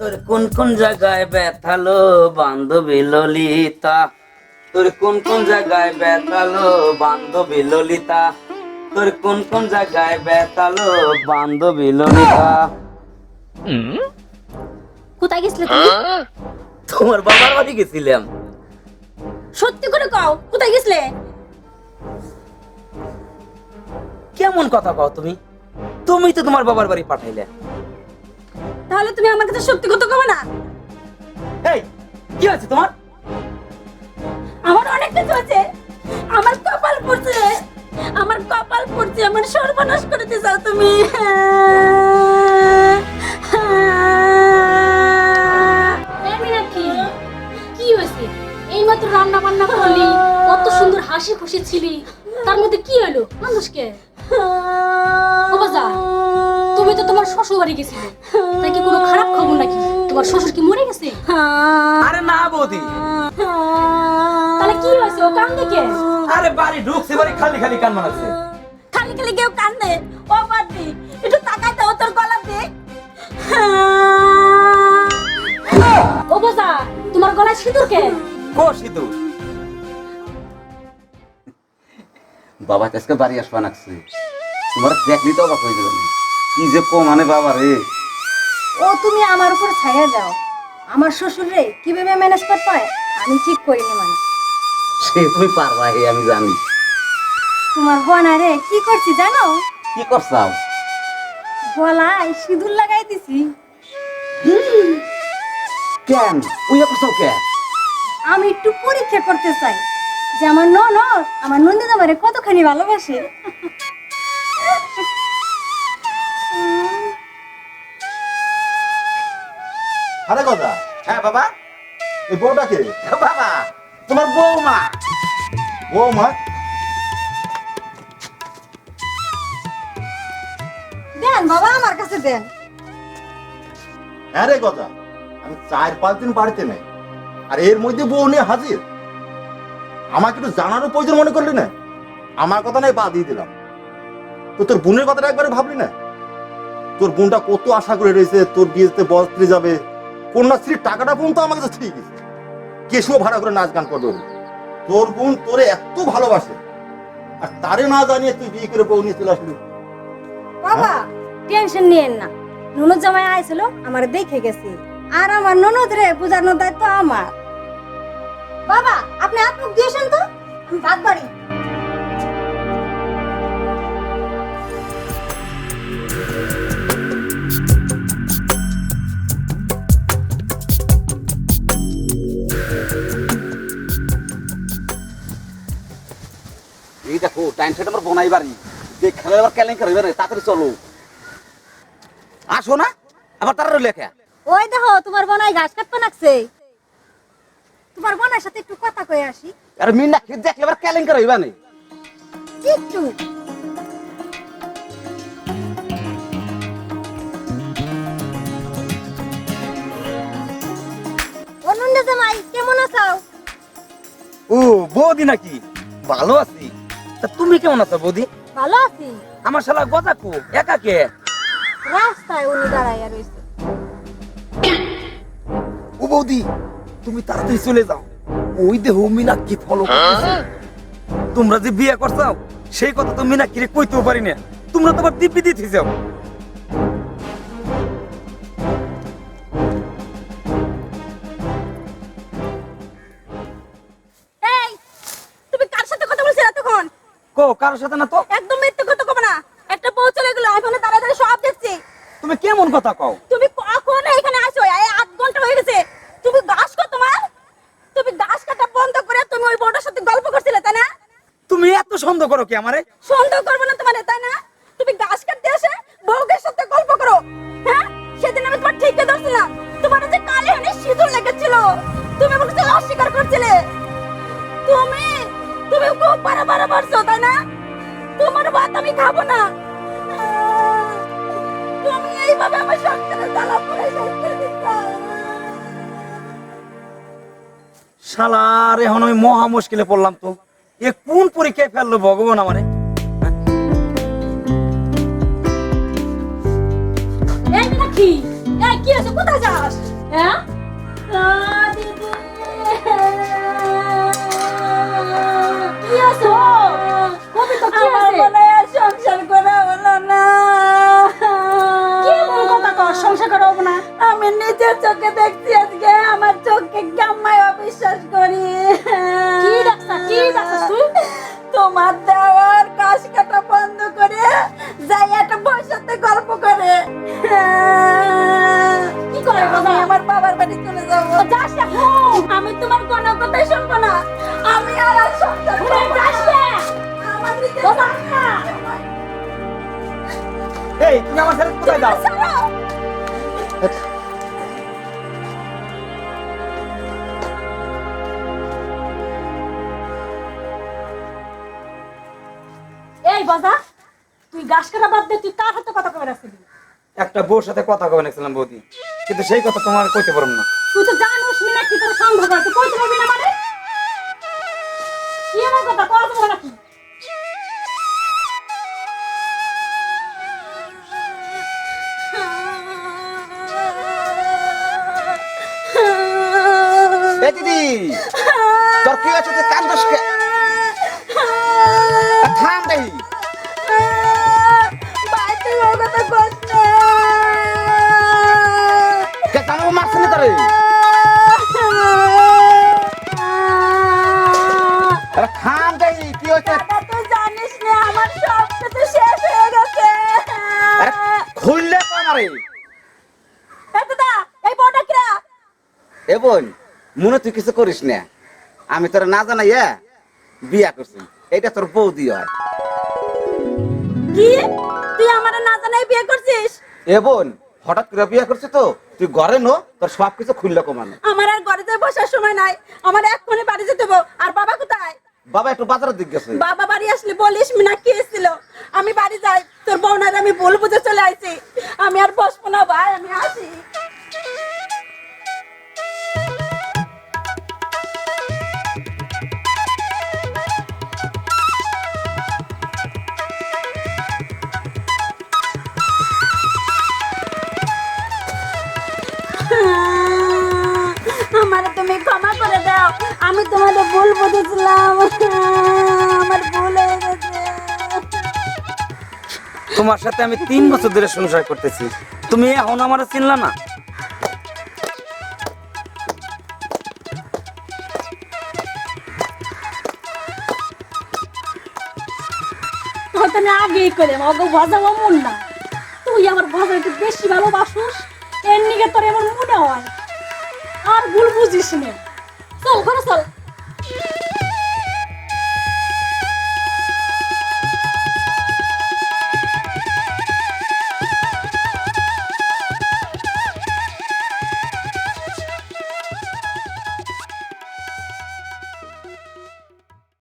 তোর কোন কোন জায়গায় ব্যথালো বান্ধবী ললিতা? তোর কোন কোন জায়গায় ব্যথালো বান্ধবী ললিতা? তোর কোন কোন জায়গায় ব্যথালো বান্ধবী ললিতা? কোথায় গেছিলে তুমি? তোমার বাবার বাড়ি গেছিলাম। সত্যি করে কও কোথায় গেছিলে? কেমন কথা কও তুমি? তুমি তো তোমার বাবার বাড়ি পাঠাইলে। তাহলে তুমি আমার কাছে সত্যি কথা কবে না? এই কি আছে তোমার? আমার অনেক কিছু আছে। আমার কপাল পড়ছে। আমার কপাল পড়ছে। আমার সর্বনাশ করতে চাও তুমি। কি? হয়েছে? এইমাত্র রান্না বান্না করলি কত সুন্দর হাসি খুশি ছিলি। তার মধ্যে কি হলো? মানুষকে? ও বাজা তুমি তো তোমার শ্বশুর বাড়ি গেছিলে। তাই কি কোনো খারাপ খবর নাকি? তোমার শ্বশুর কি মরে গেছে? আরে না বৌদি। তাহলে কি হয়েছে? ও কান দেখে আরে বাড়ি ঢুকছে বাড়ি খালি খালি কান মারাচ্ছে খালি খালি কেউ কান্দে? ও একটু তাকাইতে ও তোর গলা দে ও বাজা তোমার গলায় সিঁদুর কে? কো সিধু বাবা তো আজকে বাড়ি আসবা নাকছে। তোমার দেখলি তো অবাক হয়ে যাবে। কি যে কো মানে বাবা রে। ও তুমি আমার উপর ছায়া যাও আমার শ্বশুর রে কীভাবে ম্যানেজ করতে হয় আমি ঠিক করিনি মানে। সে তুমি পারবা হে আমি জানি। তোমার বোনা রে কি করছি জানো? কি করছাও? গলায় সিঁদুর লাগাই দিছি কেন? ওই করছাও কে? আমি একটু পরীক্ষা করতে চাই। যে আমার ননদ আমার নন্দিত আমারে কতখানি ভালোবাসে। আরে কথা হ্যাঁ বাবা। এই বউটাকে বাবা। তোমার বৌমা ও মা দেন বাবা আমার কাছে দেন। হ্যাঁ রে কথা আমি চার পাঁচ দিন বাড়িতে নেই আর এর মধ্যে বউ নিয়ে হাজির। আমাকে একটু জানারও প্রয়োজন মনে করলি না? আমার কথা নাই বাদ দিয়ে দিলাম। তো তোর বোনের কথাটা একবারে ভাবলি না? তোর বোনটা কত আশা করে রয়েছে তোর বিয়েতে বস্ত্রী যাবে? কন্যাশ্রীর টাকাটা বোন তো আমার কাছে ঠিক আছে কেশও ভাড়া করে নাচ গান করবে তোর বোন তোরে এত ভালোবাসে আর তারে না জানিয়ে তুই বিয়ে করে বউ নিয়ে চলে আসলি। বাবা টেনশন নিয়েন না। ননদ জামাই আইছিল আমার দেখে গেছি। আর আমার ননদ রে বুঝানোর দায়িত্ব আমার। বাবা আপনি হাত মুখ দিয়েছেন তো? আমি ভাত বাড়ি। এই টাইম সেট আমার বোনাই বাড়ি। দেখ আবার কেলেন করে রে তাড়াতাড়ি চলো। আসো না আবার তারা লেখা। ওই দেখো তোমার বোনাই ঘাস কাটতে নাকছে। তোমার বোনের সাথে একটু কথা কয়ে আসি। আর দেখলে আবার কেলেন হইবা নেই একটু অনন্দ জামাই কেমন আছো? ও বৌদি নাকি? ভালো আছি। তা তুমি কেমন আছো বৌদি? ভালো আছি। আমার শালা গজা কো একা কে? রাস্তায় উনি দাঁড়াইয়া রয়েছে ও বৌদি তুমি তাড়াতাড়ি চলে যাও। ওই দেহ মিনাক্ষী ফলো করতেছে। তোমরা যে বিয়ে করছাও সেই কথা তো মিনাক্ষীরে কইতেও পারি না। তোমরা তো আবার দিব্যি দিতে যাও। কারোর সাথে না তো? একদম মিথ্যে কথা কবে না? একটা বউ চলে গেল এখানে দাঁড়া দাঁড়া সব দেখছি তুমি কেমন কথা কও? তুমি কখন এখানে আসো? এই আধ ঘণ্টা হয়ে গেছে। তুমি গাছ কো তোমার? তুমি গাছ কাটা বন্ধ করে তুমি ওই বউটার সাথে গল্প করছিলে তাই না? তুমি এত সন্দেহ করো কি আমারে? সন্দেহ করব না। বারা তাই না? তোমার ভাত আমি খাব না। তুমি এইভাবে আমার সংসারের জ্বালা পড়ে। শালার এখন আমি মহা মুশকিলে পড়লাম তো। এ কোন পরীক্ষায় ফেলল ভগবান আমারে? এই মীনাক্ষী এই কি কোথায় যাস? না। সংসার করা হব না। আমি নিজের চোখে দেখছি আজকে আমার চোখকে গাম্মায় অবিশ্বাস করি। কি ডাক্তার কি তোমার দেওয়ার কাজ কাটা বন্ধ করে যাই একটা বয়সাতে গল্প করে। কি করে বাবা আমার বাবার বাড়ি চলে যাব। যাস আমি তোমার কোনো কথাই শুনব না। আমি আর সংসার এই তুমি আমার ছেলে কোথায় ছাড়ো। এই বাজা তুই গাছ কাটা বাদ দে তুই কার হাতে কথা কবে রাখছিলি একটা বউর সাথে কথা কবে নাকছিলাম বৌদি। কিন্তু সেই কথা তোমার কইতে পারব না। তুই তো জানোস মিনা কি তোর সম্ভব হয় তুই কইতে পারবি না মানে? কি আমার কথা কওয়া যাবে নাকি? এ দিদি তোর কি আছে তুই কান্দস কে? থাম কথা কে জানো মারছে না তোরে? থাম দেহি কি হয়েছে? তুই জানিস না, আমার সব কিছু শেষ হয়ে গেছে। খুললে তো আমারে এই বোন মনে তুই কিছু করিস না। আমি তোর না জানাইয়া বিয়া করছি। এটা তোর বৌদি হয় কি? তুই আমার না জানাই বিয়ে করছিস? এ বোন হঠাৎ করে বিয়া করছি তো তুই ঘরে নো তোর সব কিছু খুললে কমানো। আমার আর ঘরেতে বসার সময় নাই। আমার এক্ষুনি বাড়ি যেতে হবে। আর বাবা কোথায়? বাবা একটু বাজারের দিক গেছে। বাবা বাড়ি আসলে বলিস মিনা কি এসেছিল আমি বাড়ি যাই তোর বউনার আমি ভুল বুঝে চলে আইছি। আমি আর বসবো না ভাই আমি আসি। আমি তোমাদের ভুল বুঝেছিলাম। আমার ভুল হয়ে গেছে। তোমার সাথে আমি তিন বছর ধরে সংসার করতেছি। তুমি এখন আমার চিনলা না? আমি আগেই করে মন না। তুই আমার একটু বেশি ভালোবাসুস এর নিকে তোর এমন মনে হয়। আর ভুল বুঝিস না চল ঘরে চল